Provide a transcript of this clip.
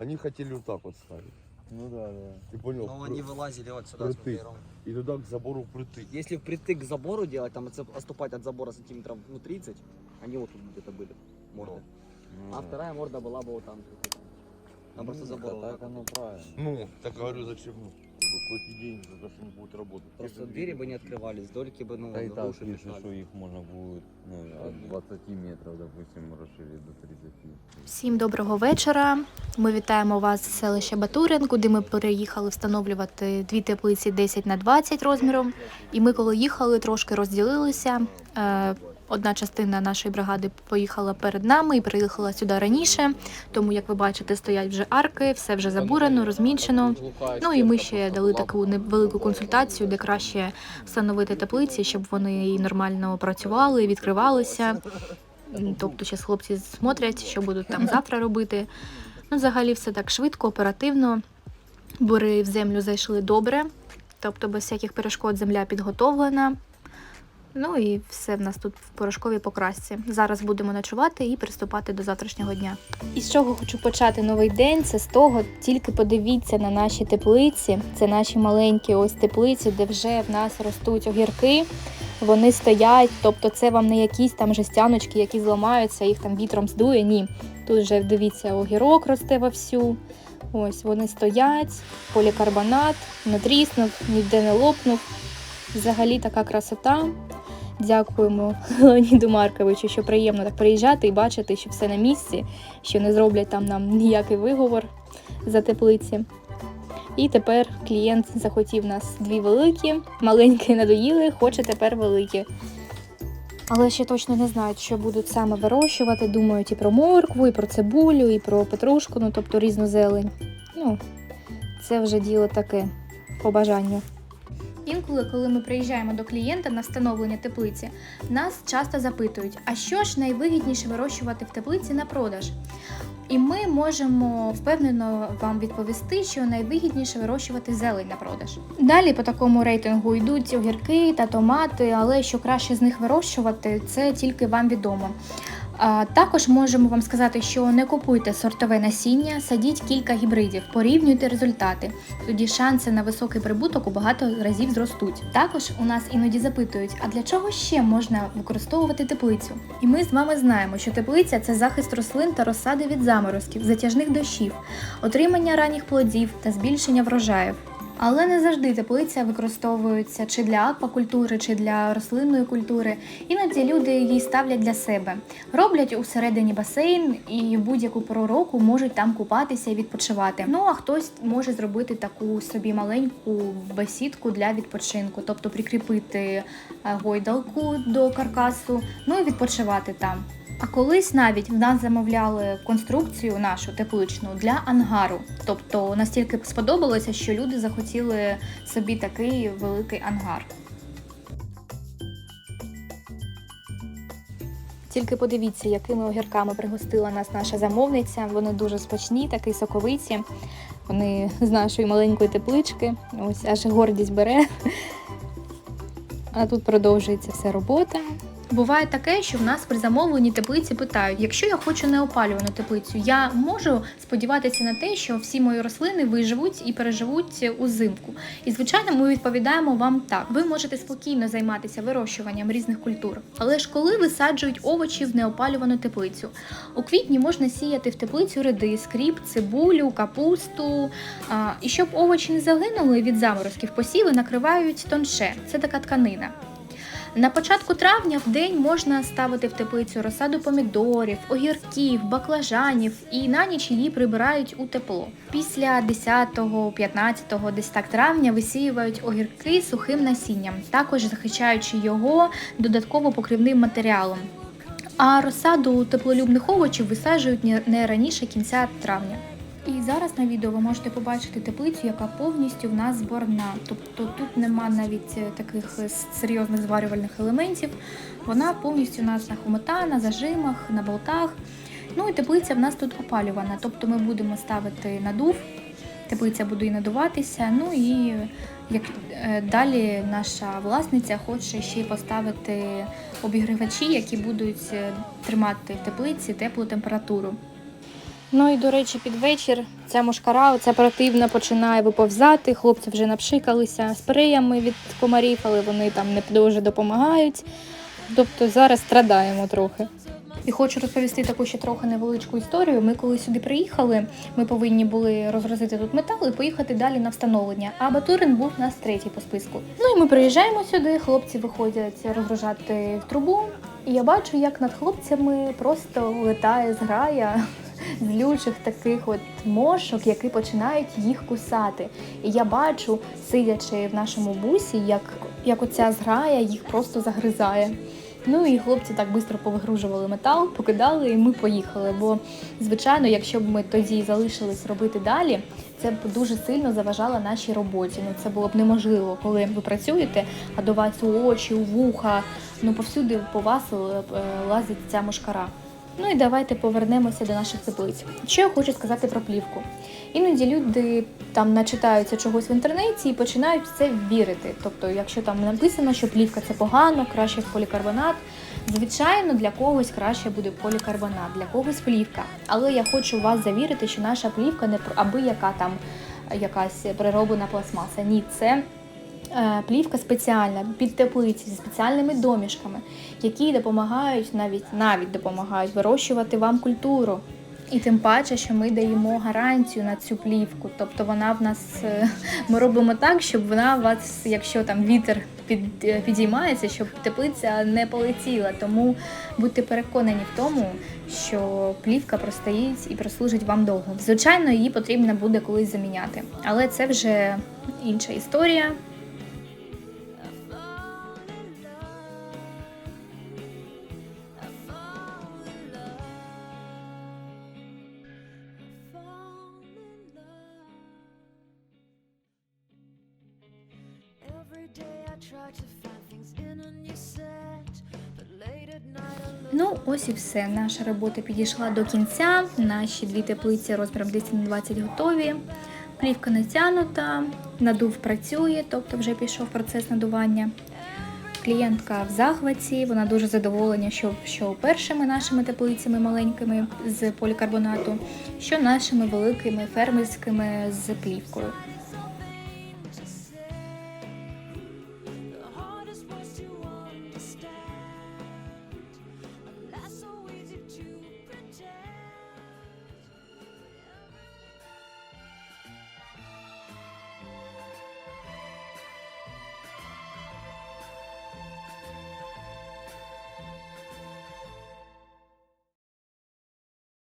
Они хотели вот так вот ставить. Ну да, да. Ты понял? Но они вылазили вот сюда с Притык. веером. И туда к забору притык. Если впритык к забору делать, там отце- отступать от забора сантиметров ну 30, они вот тут где-то были, морды. Ну, А да. вторая морда была бы вот там. Там просто Ну, забор. да, вот Так так вот. оно правильно. Ну, так говорю, зачем? Ну, как бы платить деньги за то, что они будут работать. Просто Те же двери бы не такие. открывались, дольки бы, ну, Да и так души пишут, мешали. что их можно будет ну, от 20 метров, допустим, расширить до 30. Всім доброго вечора. Ми вітаємо вас з селища Батурин, куди ми переїхали встановлювати дві теплиці 10 на 20 розміром. І ми, коли їхали, трошки розділилися. Е, Одна частина нашої бригади поїхала перед нами і приїхала сюди раніше. Тому, як ви бачите, стоять вже арки, все вже забурено, розмінчено. Ну і ми ще дали таку невелику консультацію, де краще встановити теплиці, щоб вони нормально працювали, відкривалися. Тобто зараз хлопці смотрять, що будуть там завтра робити. Ну, взагалі, все так швидко, оперативно. Бури в землю зайшли добре, тобто без всяких перешкод земля підготовлена. Ну і все в нас тут в порошковій покрасці. Зараз будемо ночувати і приступати до завтрашнього дня. І з чого хочу почати новий день? Це з того, тільки подивіться на наші теплиці. Це наші маленькі ось теплиці, де вже в нас ростуть огірки. Вони стоять, тобто це вам не якісь там жестяночки, які зламаються, їх там вітром здує. Ні. Тут вже дивіться, огірок росте вовсю. Ось вони стоять, полікарбонат, не тріснув, ніде не лопнув. Взагалі така красота. Дякуємо Леоніду Марковичу, що приємно так приїжджати і бачити, що все на місці, що не зроблять там нам ніякий виговор за теплиці. І тепер клієнт захотів нас дві великі, маленькі надоїли, хоче тепер великі. Але ще точно не знають, що будуть саме вирощувати. Думають і про моркву, і про цибулю, і про петрушку, ну тобто різну зелень. Ну, це вже діло таке по бажанню. Інколи, коли ми приїжджаємо до клієнта на встановлення теплиці, нас часто запитують, а що ж найвигідніше вирощувати в теплиці на продаж? І ми можемо впевнено вам відповісти, що найвигідніше вирощувати зелень на продаж. Далі по такому рейтингу йдуть огірки та томати, але що краще з них вирощувати, це тільки вам відомо. Також можемо вам сказати, що не купуйте сортове насіння, садіть кілька гібридів, порівнюйте результати. Тоді шанси на високий прибуток у багато разів зростуть. Також у нас іноді запитують, а для чого ще можна використовувати теплицю? І ми з вами знаємо, що теплиця це захист рослин та розсади від заморозків, затяжних дощів, отримання ранніх плодів та збільшення врожаїв. Але не завжди теплиця використовується чи для аквакультури, чи для рослинної культури. Іноді люди її ставлять для себе. Роблять усередині басейн і будь-яку пору року можуть там купатися і відпочивати. Ну а хтось може зробити таку собі маленьку бесідку для відпочинку, тобто прикріпити е, гойдалку до каркасу, ну і відпочивати там. А колись навіть в нас замовляли конструкцію нашу тепличну для ангару. Тобто настільки сподобалося, що люди захотіли собі такий великий ангар. Тільки подивіться, якими огірками пригостила нас наша замовниця. Вони дуже смачні, такі соковиті. Вони з нашої маленької теплички. Ось аж гордість бере. А тут продовжується вся робота. Буває таке, що в нас при замовленні теплиці питають: якщо я хочу неопалювану теплицю, я можу сподіватися на те, що всі мої рослини виживуть і переживуть узимку. І звичайно, ми відповідаємо вам так: ви можете спокійно займатися вирощуванням різних культур. Але ж коли висаджують овочі в неопалювану теплицю, у квітні можна сіяти в теплицю редис, кріп, цибулю, капусту. А, і щоб овочі не загинули від заморозків, посіви накривають тонше. Це така тканина. На початку травня в день можна ставити в теплицю розсаду помідорів, огірків, баклажанів і на ніч її прибирають у тепло. Після 10-15 десь так травня висіюють огірки сухим насінням, також захищаючи його додатково покривним матеріалом. А розсаду теплолюбних овочів висаджують не- раніше кінця травня. І зараз на відео ви можете побачити теплицю, яка повністю в нас зборна. Тобто тут нема навіть е, таких е, серйозних зварювальних елементів. Вона повністю у нас на хомута, на зажимах, на болтах. Ну і теплиця в нас тут опалювана. Тобто ми будемо ставити надув, теплиця буде і надуватися. Ну і як е, далі наша власниця хоче ще й поставити обігрівачі, які будуть тримати в теплиці теплу температуру. Ну і до речі, під вечір ця мушкара, оця противна, починає виповзати. Хлопці вже напшикалися спреями від комарів, але вони там не дуже допомагають. Тобто зараз страдаємо трохи. І хочу розповісти таку ще трохи невеличку історію. Ми коли сюди приїхали, ми повинні були розгрузити тут метал і поїхати далі на встановлення. А Батурин був у нас третій по списку. Ну і ми приїжджаємо сюди, хлопці виходять розгружати в трубу. І я бачу, як над хлопцями просто летає зграя злючих таких от мошок, які починають їх кусати. І я бачу, сидячи в нашому бусі, як, як оця зграя їх просто загризає. Ну і хлопці так швидко повигружували метал, покидали, і ми поїхали. Бо, звичайно, якщо б ми тоді залишились робити далі, це б дуже сильно заважало нашій роботі. Ну це було б неможливо, коли ви працюєте, а до вас у очі, у вуха, ну повсюди по вас е, лазить ця мошкара. Ну і давайте повернемося до наших теплиць. Що я хочу сказати про плівку? Іноді люди там начитаються чогось в інтернеті і починають в це вірити. Тобто, якщо там написано, що плівка це погано, краще полікарбонат. Звичайно, для когось краще буде полікарбонат, для когось плівка. Але я хочу вас завірити, що наша плівка не про- аби яка там якась перероблена пластмаса. Ні, це плівка спеціальна під теплиці зі спеціальними домішками, які допомагають навіть навіть допомагають вирощувати вам культуру. І тим паче, що ми даємо гарантію на цю плівку. Тобто вона в нас е, ми робимо так, щоб вона у вас, якщо там вітер під, е, підіймається, щоб теплиця не полетіла. Тому будьте переконані в тому, що плівка простоїть і прослужить вам довго. Звичайно, її потрібно буде колись заміняти, але це вже інша історія. Ну, ось і все. Наша робота підійшла до кінця. Наші дві теплиці розміром 10 на 20 готові. Плівка натягнута, надув працює, тобто вже пішов процес надування. Клієнтка в захваті, вона дуже задоволена, що, що першими нашими теплицями маленькими з полікарбонату, що нашими великими фермерськими з плівкою.